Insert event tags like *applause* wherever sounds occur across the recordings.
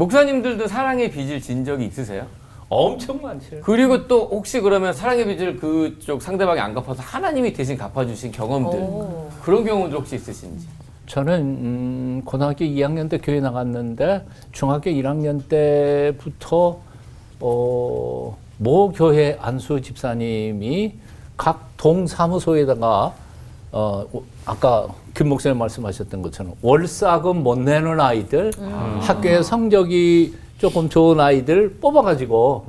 목사님들도 사랑의 빚을 진 적이 있으세요? 엄청 많죠. 그리고 또 혹시 그러면 사랑의 빚을 그쪽 상대방이 안 갚아서 하나님이 대신 갚아주신 경험들 오. 그런 경우도 혹시 있으신지? 저는 음, 고등학교 2학년 때 교회 나갔는데 중학교 1학년 때부터 어, 모 교회 안수 집사님이 각 동 사무소에다가 어, 오- 아까 김 목사님 말씀하셨던 것처럼 월사금 못 내는 아이들 학교에 성적이 조금 좋은 아이들 뽑아가지고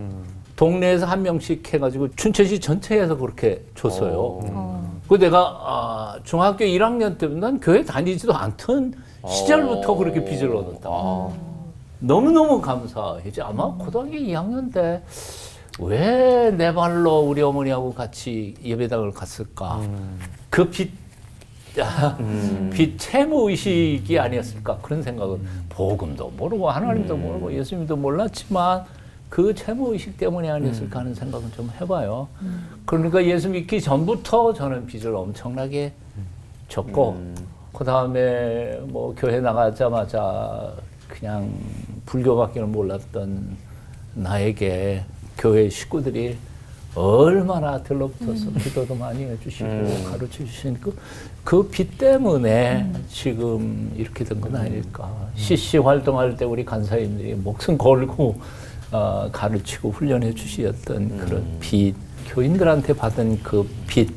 동네에서 한 명씩 해가지고 춘천시 전체에서 그렇게 줬어요. 어. 그 내가 아, 중학교 1학년 때면 난 교회 다니지도 않던 시절부터 그렇게 빚을 얻었다. 아. 너무너무 감사해지. 아마 고등학교 2학년 때 왜 내 발로 우리 어머니하고 같이 예배당을 갔을까? 그 빚, 아, 빚 채무 의식이 아니었을까? 그런 생각은 복음도 모르고 하나님도 모르고 예수님도 몰랐지만 그 채무 의식 때문이 아니었을까 하는 생각은 좀 해봐요. 그러니까 예수 믿기 전부터 저는 빚을 엄청나게 졌고 그 다음에 뭐 교회 나가자마자 그냥 불교밖에 몰랐던 나에게 교회 식구들이 얼마나 들러붙어서 기도도 많이 해주시고 가르쳐 주신 그, 그빚 때문에 지금 이렇게 된 건 아닐까. CC 활동할 때 우리 간사님들이 목숨 걸고 어, 가르치고 훈련해 주셨던 그런 빚, 교인들한테 받은 그 빚,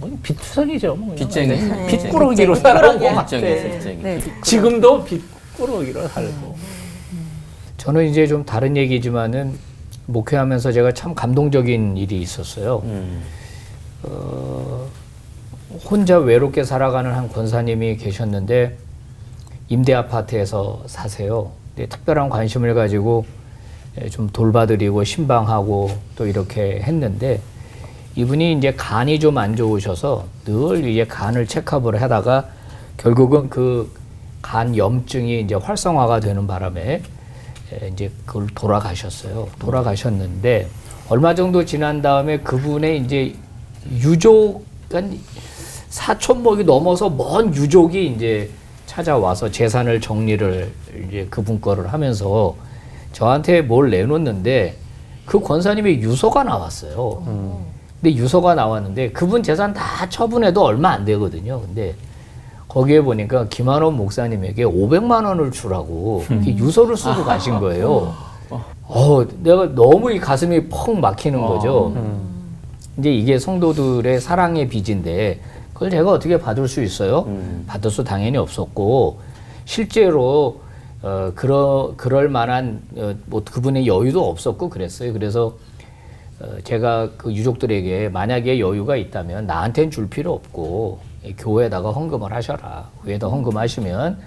뭐 빚투성이죠. 뭐 그냥. 빚쟁이. 네. 빚꾸러기로 살아온 것 같아. 빚쟁이, 빚쟁이. 네. 지금도 빚꾸러기로 살고. 저는 이제 좀 다른 얘기지만은 목회하면서 제가 참 감동적인 일이 있었어요. 음. 어, 혼자 외롭게 살아가는 한 권사님이 계셨는데 임대 아파트에서 사세요. 특별한 관심을 가지고 예, 좀 돌봐드리고 신방하고 또 이렇게 했는데 이분이 이제 간이 좀 안 좋으셔서 늘 이제 간을 체크업을 하다가 결국은 그 간 염증이 이제 활성화가 되는 바람에 에, 이제 그걸 돌아가셨어요. 돌아가셨는데 얼마 정도 지난 다음에 그분의 이제 유족, 그러니까 사촌목이 넘어서 먼 유족이 이제 찾아와서 재산을 정리를 이제 그분 거를 하면서 저한테 뭘 내놓는데 그 권사님의 유서가 나왔어요. 근데 유서가 나왔는데 그분 재산 다 처분해도 얼마 안 되거든요. 근데 거기에 보니까 김한원 목사님에게 500만 원을 주라고 이렇게 유서를 쓰고 가신 거예요. 어, 내가 너무 이 가슴이 펑 막히는 거죠. 이제 이게 성도들의 사랑의 빚인데 그걸 제가 어떻게 받을 수 있어요? 받을 수 당연히 없었고 실제로 어 그러 그럴 만한 어, 뭐 그분의 여유도 없었고 그랬어요. 그래서 어, 제가 그 유족들에게 만약에 여유가 있다면 나한테는 줄 필요 없고 이 교회에다가 헌금을 하셔라. 교회에다 헌금하시면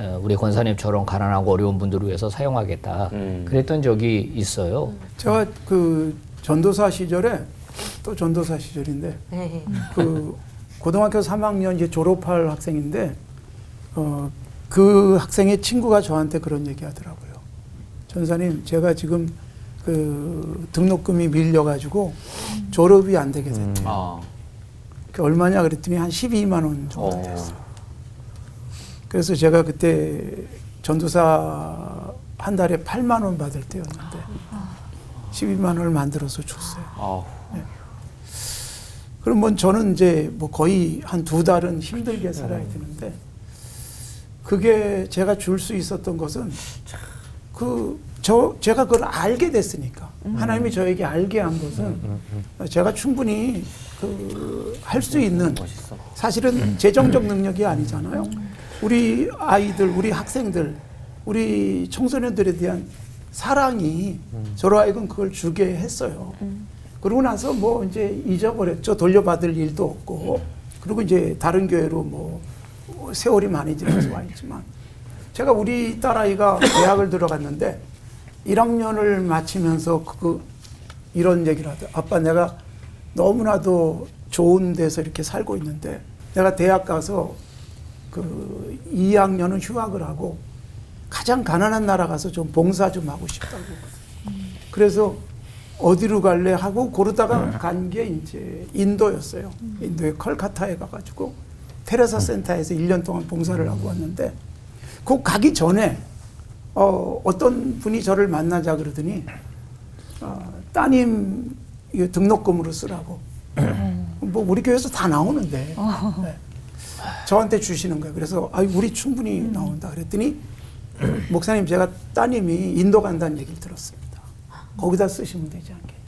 어, 우리 권사님처럼 가난하고 어려운 분들을 위해서 사용하겠다. 그랬던 적이 있어요. 제가 그 전도사 시절에 또 전도사 시절인데 네. 그 고등학교 3학년 이제 졸업할 학생인데 어 그 학생의 친구가 저한테 그런 얘기 하더라고요. 전사님, 제가 지금 그 등록금이 밀려가지고 졸업이 안 되게 됐대요. 아. 그 얼마냐 그랬더니 한 12만 원 정도 어. 됐어요. 그래서 제가 그때 전도사 한 달에 8만 원 받을 때였는데 12만 원을 만들어서 줬어요. 아우. 그러면 저는 이제 뭐 거의 한 두 달은 힘들게 살아야 되는데 그게 제가 줄 수 있었던 것은 그 저 제가 그걸 알게 됐으니까 하나님이 저에게 알게 한 것은 제가 충분히 그 할 수 있는 멋있어. 사실은 재정적 능력이 아니잖아요. 우리 아이들, 우리 학생들, 우리 청소년들에 대한 사랑이 저로 하여금 그걸 주게 했어요. 그러고 나서 뭐 이제 잊어버렸죠. 돌려받을 일도 없고. 그리고 이제 다른 교회로 뭐 세월이 많이 지나서 와 있지만 제가 우리 딸아이가 대학을 들어갔는데 1학년을 마치면서 그 이런 얘기를 하더라고요. 아빠 내가 너무나도 좋은 데서 이렇게 살고 있는데 내가 대학 가서 그 2학년은 휴학을 하고 가장 가난한 나라 가서 좀 봉사 좀 하고 싶다고. 그래서 어디로 갈래 하고 고르다가 간 게 이제 인도였어요. 인도의 컬카타에 가가지고 테레사 센터에서 1년 동안 봉사를 하고 왔는데 그 가기 전에 어, 어떤 분이 저를 만나자 그러더니 어, 따님 등록금으로 쓰라고. 뭐 우리 교회에서 다 나오는데 네. 저한테 주시는 거예요. 그래서 아 우리 충분히 나온다 그랬더니 목사님 제가 따님이 인도 간다는 얘기를 들었습니다. 거기다 쓰시면 되지 않겠냐.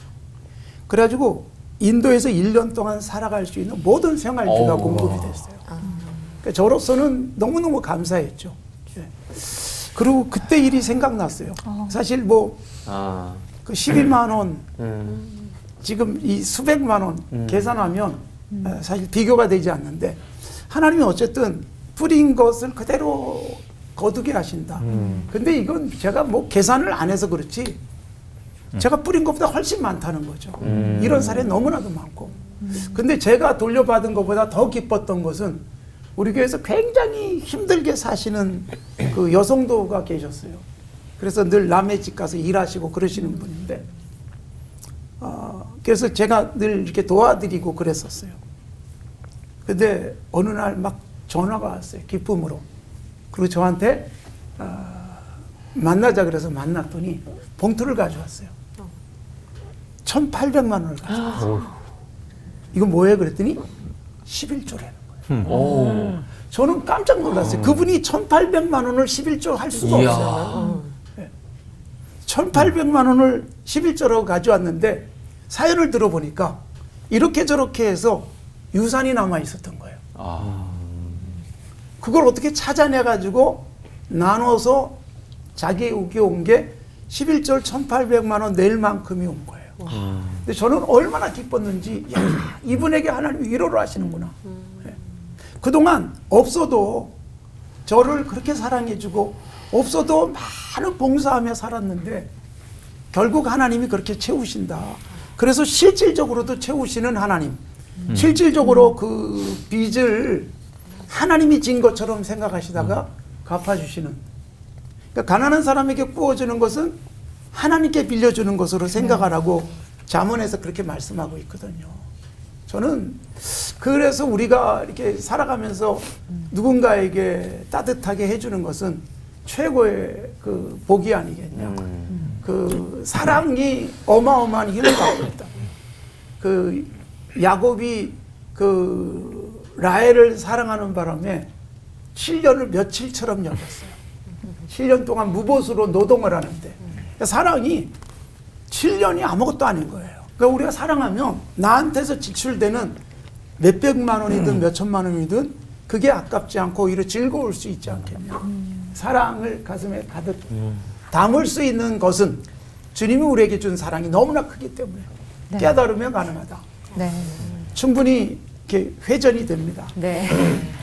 그래가지고 인도에서 1년 동안 살아갈 수 있는 모든 생활비가 오. 공급이 됐어요. 그러니까 저로서는 너무너무 감사했죠. 예. 그리고 그때 일이 생각났어요. 사실 뭐 아, 그 12만 원 음, 지금 이 수백만 원 계산하면 어, 사실 비교가 되지 않는데 하나님이 어쨌든 뿌린 것을 그대로 거두게 하신다. 근데 이건 제가 뭐 계산을 안 해서 그렇지 제가 뿌린 것보다 훨씬 많다는 거죠. 이런 사례 너무나도 많고. 근데 제가 돌려받은 것보다 더 기뻤던 것은 우리 교회에서 굉장히 힘들게 사시는 그 여성도가 계셨어요. 그래서 늘 남의 집 가서 일하시고 그러시는 분인데 어, 그래서 제가 늘 이렇게 도와드리고 그랬었어요. 근데 어느 날 막 전화가 왔어요. 기쁨으로. 그리고 저한테 아, 만나자 그래서 만났더니 봉투를 가져왔어요. 1,800만 원을 가져왔어요. 이거 뭐예요? 그랬더니 11조라는 거예요. 오, 저는 깜짝 놀랐어요. 그분이 1,800만 원을 11조 할 수가 이야. 없어요. 1,800만 원을 11조라고 가져왔는데 사연을 들어보니까 이렇게 저렇게 해서 유산이 남아 있었던 거예요. 아, 그걸 어떻게 찾아내 가지고 나눠서 자기에게 온게 11절 1,800만 원 낼 만큼이 온 거예요. 근데 저는 얼마나 기뻤는지 야, 이분에게 하나님이 위로를 하시는구나. 예. 그동안 없어도 저를 그렇게 사랑해주고 없어도 많은 봉사하며 살았는데 결국 하나님이 그렇게 채우신다. 그래서 실질적으로도 채우시는 하나님. 실질적으로 그 빚을 하나님이 진 것처럼 생각하시다가 갚아주시는. 그러니까 가난한 사람에게 구워주는 것은 하나님께 빌려주는 것으로 생각하라고 자문에서 그렇게 말씀하고 있거든요. 저는 그래서 우리가 이렇게 살아가면서 누군가에게 따뜻하게 해주는 것은 최고의 그 복이 아니겠냐. 그 사랑이 어마어마한 힘을 갖고 있다. 그 야곱이 그 라헬을 사랑하는 바람에 7년을 며칠처럼 여겼어요. 7년 동안 무보수로 노동을 하는데 그러니까 사랑이 7년이 아무것도 아닌 거예요. 그러니까 우리가 사랑하면 나한테서 지출되는 몇백만 원이든 몇천만 원이든 그게 아깝지 않고 오히려 즐거울 수 있지 않겠냐. 사랑을 가슴에 가득 담을 수 있는 것은 주님이 우리에게 준 사랑이 너무나 크기 때문에 네. 깨달으면 가능하다. 네. 충분히 이렇게 회전이 됩니다. 네. *laughs*